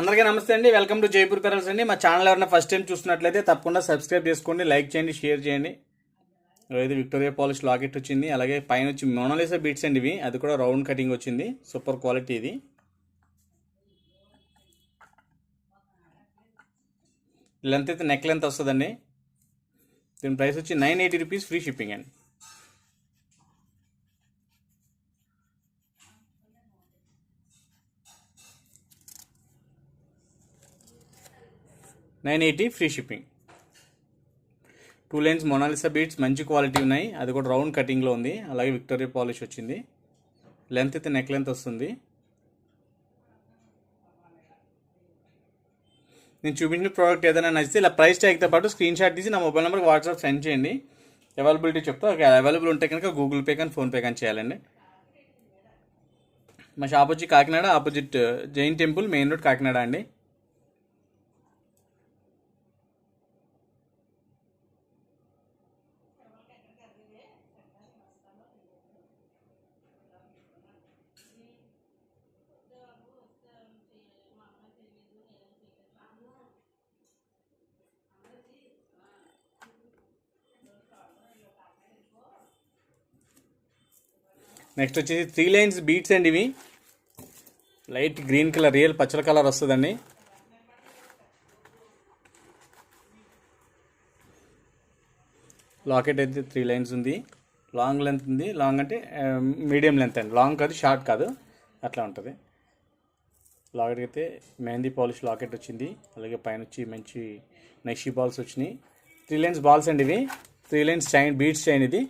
అందరికీ నమస్తే అండి. వెల్కమ్ టు జైపూర్ పెరల్స్ అండి. మా ఛానల్ ఎవరైనా ఫస్ట్ టైం చూస్తున్నట్లయితే తప్పకుండా సబ్స్క్రైబ్ చేసుకోండి లైక్ చేయండి షేర్ చేయండి. ఇది విక్టోరియా పాలిష్ లాకెట్ వచ్చింది. అలాగే పైన వచ్చి మోనాలిసా బీట్స్ అండి ఇవి. అది కూడా రౌండ్ కటింగ్ వచ్చింది. సూపర్ క్వాలిటీ ఇది. లెంత్ అయితే నెక్ లెంత్ వస్తుందండి. దీని ప్రైస్ వచ్చి nine eighty rupees free shipping అండి. Nine eighty free shipping. Two lines Mona Lisa beads మంచి క్వాలిటీ ఉన్నాయి. అది కూడా రౌండ్ కటింగ్లో ఉంది. అలాగే విక్టోరియా పాలిష్ వచ్చింది. లెంత్ అయితే నెక్ లెంత్ వస్తుంది. నేను చూపించిన ప్రోడక్ట్ ఏదైనా నచ్చితే ఇలా ప్రైస్ ట్యాగ్తో పాటు స్క్రీన్ షాట్ తీసి నా మొబైల్ నెంబర్కి వాట్సాప్ సెండ్ చేయండి. అవైలబిలిటీ చెప్తా. అవైలబుల్ ఉంటే కనుక గూగుల్ పే కానీ ఫోన్పే కానీ చేయాలండి. మా షాప్ వచ్చి Kakinada opposite Jain temple main road Kakinada అండి. నెక్స్ట్ వచ్చేసి త్రీ లైన్స్ బీట్స్ అండి ఇవి. లైట్ గ్రీన్ కలర్ రియల్ పచ్చల కలర్ వస్తుందండి. లాకెట్ అయితే త్రీ లైన్స్ ఉంది. లాంగ్ లెంత్ ఉంది. లాంగ్ అంటే మీడియం లెంత్ అండి. లాంగ్ కాదు షార్ట్ కాదు. అట్లా ఉంటుంది. లాకెట్ అయితే మెహందీ పాలిష్ లాకెట్ వచ్చింది. అలాగే పైన వచ్చి మంచి నెక్షీ బాల్స్ వచ్చినాయి. త్రీ లైన్స్ బాల్స్ అండి ఇవి. Three lines chain beads chain ఇది.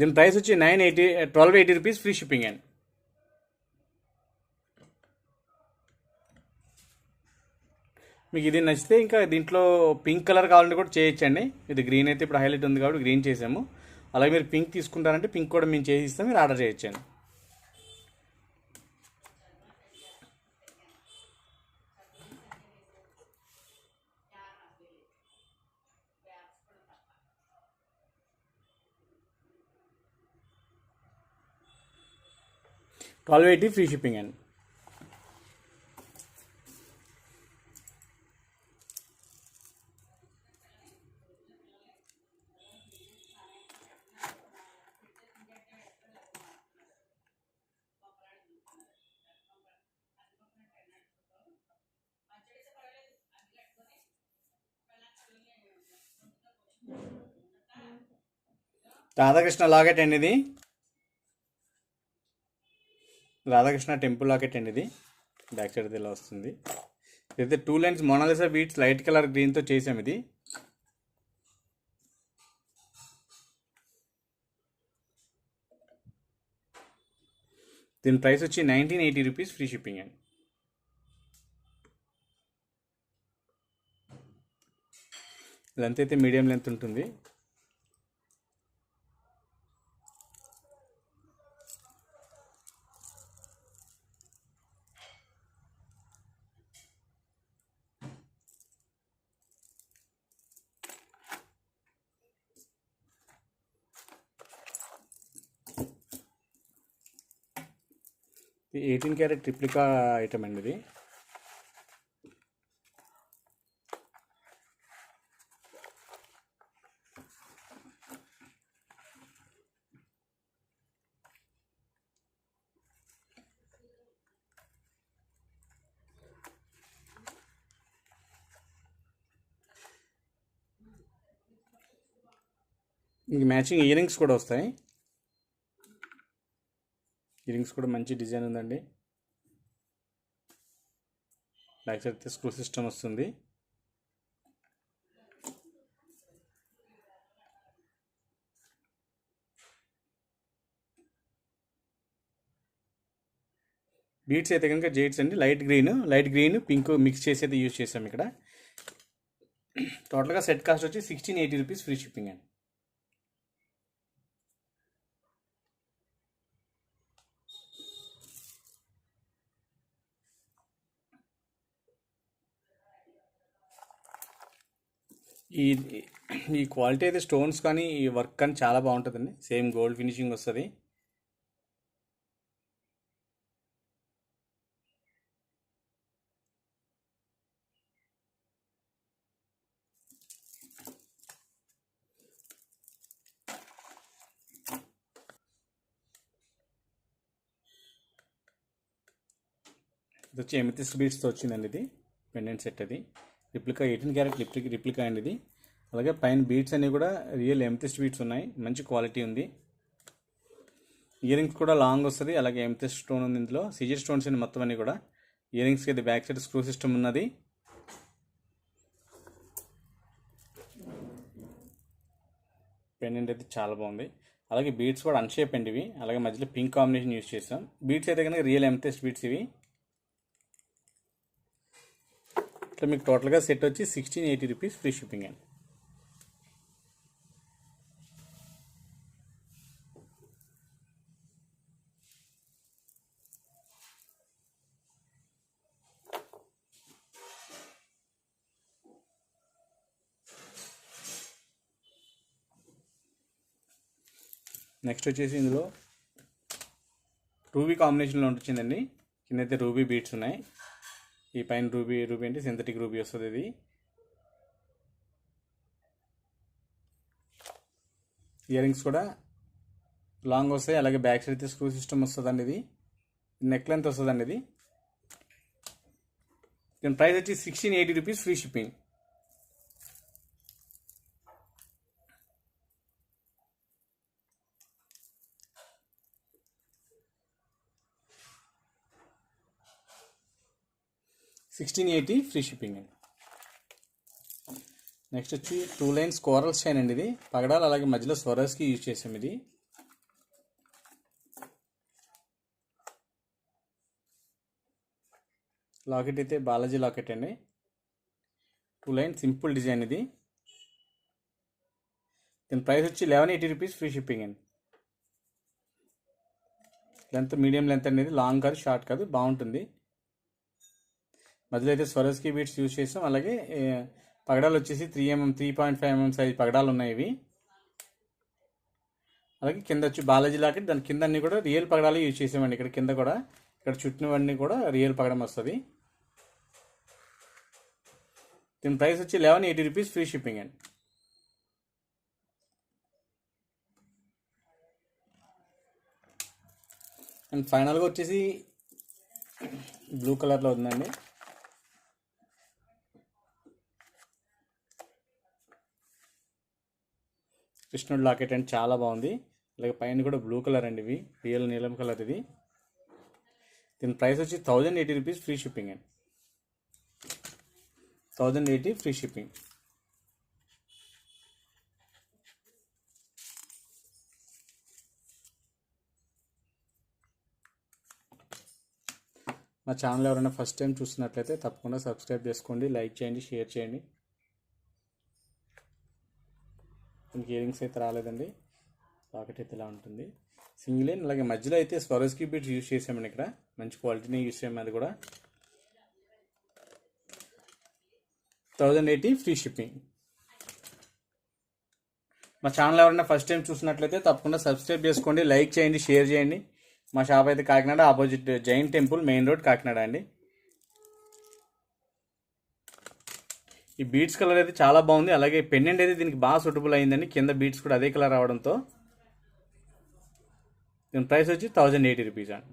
దీని ప్రైస్ వచ్చి nine eighty twelve eighty rupees free shipping అండి. మీకు ఇది నచ్చితే ఇంకా దీంట్లో పింక్ కలర్ కావాలంటే కూడా చేయొచ్చండి. ఇది గ్రీన్ అయితే ఇప్పుడు హైలైట్ ఉంది కాబట్టి గ్రీన్ చేసాము. అలాగే మీరు పింక్ తీసుకుంటారంటే పింక్ కూడా మేము చేసి ఇస్తాం మీరు ఆర్డర్ చేయొచ్చండి. ట్వెల్వ్ ఎయిటీ ఫ్రీ షిప్పింగ్ అండి. రాధాకృష్ణ లాగేట్ అండి ఇది రాధాకృష్ణ టెంపుల్ లాకెట్ అండి ఇది. బ్యాక్ సైడ్ ఇలా వస్తుంది. ఇదైతే two lines Mona Lisa beads light colour గ్రీన్తో చేసాం ఇది. దీని ప్రైస్ వచ్చి nineteen eighty rupees free shipping అండి. లెంత్ అయితే మీడియం లెంత్ ఉంటుంది. ఇది ఎయిటీన్ క్యారెట్ ట్రిప్లికా ఐటమ్ అండి ఇది. ఇంక మ్యాచింగ్ ఇయరింగ్స్ కూడా వస్తాయి. ఇయరింగ్స్ కూడా మంచి డిజైన్ ఉందండి. బ్యాక్ సైడ్ అయితే స్క్రూ సిస్టమ్ వస్తుంది. బీట్స్ అయితే కనుక జేట్స్ అండి. Light green light green pink mix చేసి అయితే యూజ్ చేసాం ఇక్కడ. టోటల్గా సెట్ కాస్ట్ వచ్చి sixteen eighty rupees free shipping అండి. ఈ ఈ క్వాలిటీ అయితే స్టోన్స్ కానీ ఈ వర్క్ కానీ చాలా బాగుంటుందండి. సేమ్ గోల్డ్ ఫినిషింగ్ వస్తుంది. ఇది వచ్చి ఎమితిస్ బీట్స్తో వచ్చిందండి ఇది. పెండెంట్ సెట్ అది. Replica eighteen carat replica replica అండి ఇది. అలాగే పైన బీట్స్ అన్నీ కూడా రియల్ ఎంతెస్ట్ బీట్స్ ఉన్నాయి. మంచి క్వాలిటీ ఉంది. ఇయర్ రింగ్స్ కూడా లాంగ్ వస్తుంది. అలాగే ఎంతెస్ట్ స్టోన్ ఉంది ఇందులో. సిజర్ స్టోన్స్ అండి మొత్తం అన్నీ కూడా. ఇయర్ రింగ్స్కి అయితే బ్యాక్ సైడ్ స్క్రూ సిస్టమ్ ఉన్నది. పెండెంట్ అయితే చాలా బాగుంది. అలాగే బీట్స్ కూడా అన్షేప్ అండి ఇవి. అలాగే మధ్యలో పింక్ కాంబినేషన్ యూస్ చేసాం బీట్స్ అయితే కనుక రియల్ ఎంతెస్ట్ బీట్స్ ఇవి. ఇట్లా మీకు టోటల్గా సెట్ వచ్చి sixteen eighty rupees free shipping అండి. నెక్స్ట్ వచ్చేసి ఇందులో రూబీ కాంబినేషన్లో ఉంటుందండి. కింద అయితే రూబీ బీట్స్ ఉన్నాయి. ఈ పైన రూబీ రూబీ అంటే సింథటిక్ రూబీ వస్తుంది ఇది. ఇయర్ రింగ్స్ కూడా లాంగ్ వస్తాయి అలాగే బ్యాక్ సైడ్ అయితే స్క్రూ సిస్టమ్ వస్తుందండి ఇది. నెక్ లెంత్ వస్తుందండి ఇది. దీని ప్రైస్ వచ్చి sixteen eighty rupees free shipping sixteen eighty free shipping అండి. నెక్స్ట్ వచ్చి టూ లైన్స్ కోరల్ షైన్ అండి ఇది. పగడాలు అలాగే మధ్యలో స్వరస్కి యూజ్ చేసాం ఇది. లాకెట్ అయితే బాలాజీ లాకెట్ అండి. టూ లైన్ సింపుల్ డిజైన్ ఇది. దీని ప్రైస్ వచ్చి eleven eighty rupees free shipping అండి. లెంత్ మీడియం లెంత్ అనేది లాంగ్ కాదు షార్ట్ కాదు బాగుంటుంది. మధ్యలో అయితే స్వరస్కి బీట్స్ యూజ్ చేసాం. అలాగే పగడాలు వచ్చేసి three MM three point five MM size పగడాలు ఉన్నాయి ఇవి. అలాగే కింద వచ్చి బాలాజీ లాకెట్ దాని కింద అన్ని కూడా రియల్ పగడాలు యూజ్ చేసామండి. ఇక్కడ కింద కూడా ఇక్కడ చుట్టినవన్నీ కూడా రియల్ పగడం వస్తుంది. దీని ప్రైస్ వచ్చి eleven eighty rupees free shipping అండి. అండ్ ఫైనల్గా వచ్చేసి బ్లూ కలర్లో ఉందండి. కృష్ణుడు లాకెట్ అండ్ చాలా బాగుంది. అలాగే పైన కూడా బ్లూ కలర్ అండి ఇవి. రియల్ నీలం కలర్ ఇది. దీని ప్రైస్ వచ్చి thousand eighty rupees free shipping అండి. Thousand eighty free shipping. మా ఛానల్ ఎవరైనా ఫస్ట్ టైం చూస్తున్నట్లయితే తప్పకుండా సబ్స్క్రైబ్ చేసుకోండి లైక్ చేయండి షేర్ చేయండి దీనికి ఇయరింగ్స్ అయితే రాలేదండి. పాకెట్ అయితే ఇలా ఉంటుంది. సింగిల్ లైన్ అలాగే మధ్యలో అయితే స్వరస్కి బీట్స్ యూస్ చేసామండి ఇక్కడ. మంచి క్వాలిటీని యూజ్ చేయము అది కూడా. థౌజండ్ ఎయిటీ ఫ్రీ షిప్పింగ్ మా ఛానల్ ఎవరైనా ఫస్ట్ టైం చూసినట్లయితే తప్పకుండా సబ్స్క్రైబ్ చేసుకోండి లైక్ చేయండి షేర్ చేయండి. మా షాప్ అయితే Kakinada opposite Jain temple main road Kakinada అండి. ఈ బీట్స్ కలర్ అయితే చాలా బాగుంది. అలాగే పెండెంట్ అయితే దీనికి బాగా సూటబుల్ అయిందండి. కింద బీట్స్ కూడా అదే కలర్ రావడంతో దీని ప్రైస్ వచ్చి థౌజండ్ ఎయిటీ రూపీస్ అండి.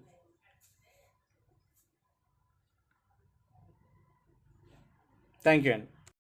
థ్యాంక్ యూ అండి.